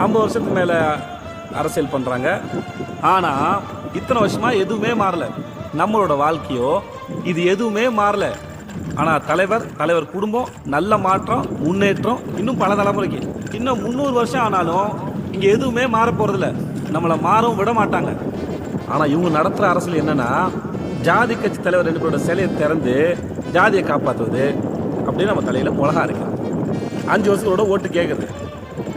ஐம்பது வருஷத்துக்கு மேலே அரசியல் பண்ணுறாங்க ஆனால் இத்தனை வருஷமாக எதுவுமே மாறலை. நம்மளோட வாழ்க்கையோ இது எதுவுமே மாறல. ஆனால் தலைவர் தலைவர் குடும்பம் நல்ல மாற்றம் முன்னேற்றம் இன்னும் பல தலைமுறைக்கு. இன்னும் முந்நூறு வருஷம் ஆனாலும் இங்கே எதுவுமே மாற போகிறதில்ல நம்மளை மாறவும் விட மாட்டாங்க. ஆனால் இவங்க நடத்துகிற அரசியல் என்னென்னா ஜாதி கட்சி தலைவர் ரெண்டு பேரோட சிலையை திறந்து ஜாதியை காப்பாற்றுவது அப்படின்னு நம்ம தலையில் மிளகா இருக்கு அஞ்சு வருஷத்தோட ஓட்டு கேட்குறது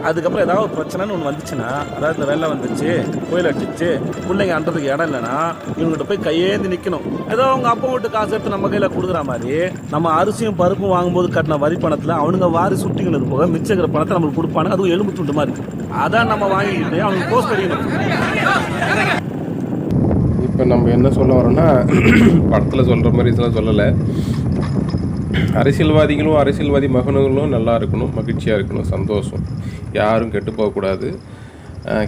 அதுக்கப்புறம் ஏதாவது ஒரு பிரச்சனைன்னு ஒன்று வந்துச்சுன்னா அதாவது இந்த வெள்ளம் வந்துச்சு கோயில் அடிச்சிச்சு பிள்ளைங்க அன்றதுக்கு இடம் இல்லைன்னா இவங்ககிட்ட போய் கையேந்து நிற்கணும் ஏதோ அவங்க அப்பா விட்டு காசு எடுத்து நம்ம கையில் கொடுக்குற மாதிரி நம்ம அரிசியும் பருப்பும் வாங்கும்போது கட்டின வரி பணத்தில் அவனுங்க வாரி சுட்டிங்கிறது போக மிச்சக்கிற பணத்தை நம்மளுக்கு கொடுப்பானுங்க. அதுவும் எலும்பு துண்டு மாதிரி அதான் நம்ம வாங்கிக்கிட்டு அவனுக்கு போஸ்ட் அடிக்கணும் இப்போ நம்ம என்ன சொல்ல வரோம்னா படத்தில் சொல்கிற மாதிரி இதெல்லாம் சொல்லலை. அரசியல்வாதிகளும் அரசியல்வாதி மகன்களும் நல்லா இருக்கணும் மகிழ்ச்சியாக இருக்கணும் சந்தோஷம். யாரும் கெட்டு போகக்கூடாது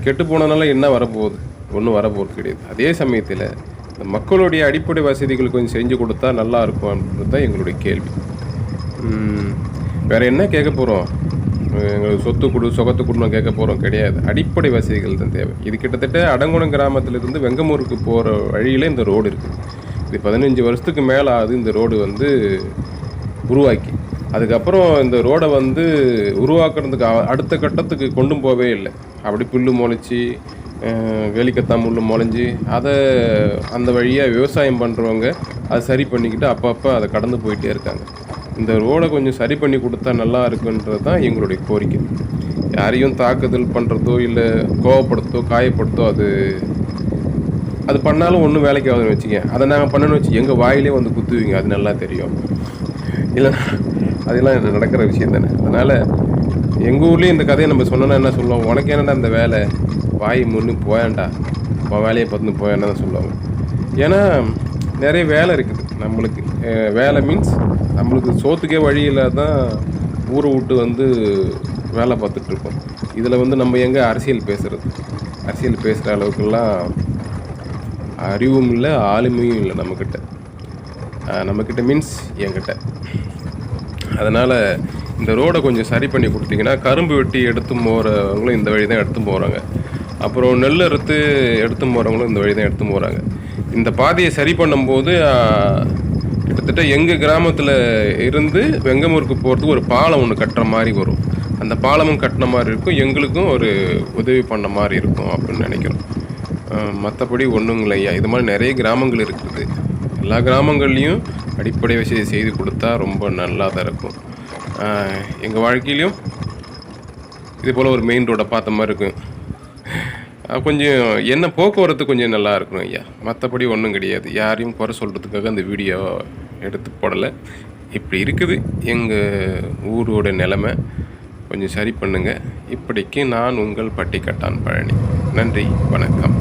கெட்டு போனதுனால என்ன வரப்போகுது? ஒன்றும் வரப்போகிறது கிடையாது. அதே சமயத்தில் இந்த மக்களுடைய அடிப்படை வசதிகள் கொஞ்சம் செஞ்சு கொடுத்தா நல்லா இருக்கும் அப்படின்றது தான் எங்களுடைய கேள்வி. வேறு என்ன கேட்க போகிறோம் எங்களுக்கு சொத்து கொடு சொகத்து கொடுன்னு கேட்க போகிறோம் கிடையாது. அடிப்படை வசதிகள் தான் தேவை. இது கிட்டத்தட்ட அடங்குணம் கிராமத்திலிருந்து வெங்கமூருக்கு போகிற வழியில் இந்த ரோடு இருக்குது இது பதினஞ்சு வருஷத்துக்கு மேலே ஆகுது. இந்த ரோடு வந்து உருவாக்கி. அதுக்கப்புறம் இந்த ரோடை வந்து உருவாக்குறதுக்கு அடுத்த கட்டத்துக்கு கொண்டும் போகவே இல்லை. அப்படி புல்லு முளைச்சி வேலிக்கத்தா முள்ளு முளைஞ்சி அதை அந்த வழியாக விவசாயம் பண்ணுறவங்க அதை சரி பண்ணிக்கிட்டு அப்பப்போ அதை கடந்து போயிட்டே இருக்காங்க. இந்த ரோடை கொஞ்சம் சரி பண்ணி கொடுத்தா நல்லா இருக்குன்றது தான் எங்களுடைய கோரிக்கை. யாரையும் தாக்குதல் பண்ணுறதோ இல்லை கோவப்படுத்தோ காயப்படுத்தோ அது அது பண்ணாலும் ஒன்றும் வேலைக்கு ஆகுதுன்னு வச்சுக்கேன் அதை நாங்கள் பண்ணணும்னு வச்சு எங்கள் வாயிலே வந்து குத்துவீங்க அது நல்லா தெரியும். இல்லை அதெல்லாம் நடக்கிற விஷயம் தானே. அதனால் எங்கள் ஊர்லேயும் இந்த கதையை நம்ம சொன்னோன்னா என்ன சொல்லுவோம் உனக்கு என்னடா இந்த வேலை? வாய் முன்னு போயாண்டா. உன் வேலையை பார்த்து போயாண்டா தான் சொல்லுவாங்க. ஏன்னா நிறைய வேலை இருக்குது நம்மளுக்கு. வேலை மீன்ஸ் நம்மளுக்கு சோத்துக்கே வழி தான் ஊரை விட்டு வந்து வேலை பார்த்துட்ருக்கோம் இதில் வந்து நம்ம எங்கே அரசியல் பேசுகிறது அரசியல் பேசுகிற அளவுக்குலாம் அறிவும் இல்லை ஆளுமையும் இல்லை நம்மக்கிட்ட நம்மக்கிட்ட மீன்ஸ் என்கிட்ட. அதனால் இந்த ரோடை கொஞ்சம் சரி பண்ணி கொடுத்தீங்கன்னா கரும்பு வெட்டி எடுத்து போகிறவங்களும் இந்த வழி தான் எடுத்து போகிறாங்க அப்புறம் நெல் அறுத்து எடுத்து போகிறவங்களும் இந்த வழி தான் எடுத்து போகிறாங்க இந்த பாதையை சரி பண்ணும்போது கிட்டத்தட்ட எங்கள் கிராமத்தில் இருந்து வெங்கமூருக்கு போகிறதுக்கு ஒரு பாலம் ஒன்று கட்டுற மாதிரி வரும். அந்த பாலமும் கட்டின மாதிரி இருக்கும். எங்களுக்கும் ஒரு உதவி பண்ண மாதிரி இருக்கும் அப்படின்னு நினைக்கிறோம். மற்றபடி ஒன்றுங்களையா இது மாதிரி நிறைய கிராமங்கள் இருக்குது. எல்லா கிராமங்கள்லேயும் அடிப்படை வசதி செய்து கொடுத்தா ரொம்ப நல்லா தான் இருக்கும் எங்கள் வாழ்க்கையிலையும் இது போல் ஒரு மெயின் ரோடை பார்த்த மாதிரி இருக்கும். கொஞ்சம் என்ன போக்குவரத்து கொஞ்சம் நல்லா இருக்கணும் ஐயா. மற்றபடி ஒன்றும் கிடையாது. யாரையும் குறை சொல்கிறதுக்காக அந்த வீடியோ எடுத்து போடலை. இப்படி இருக்குது. எங்கள் ஊரோட நிலமை கொஞ்சம் சரி பண்ணுங்கள் இப்படிக்கு நான் உங்கள் பட்டிக்கட்டான் பழனி. நன்றி. வணக்கம்.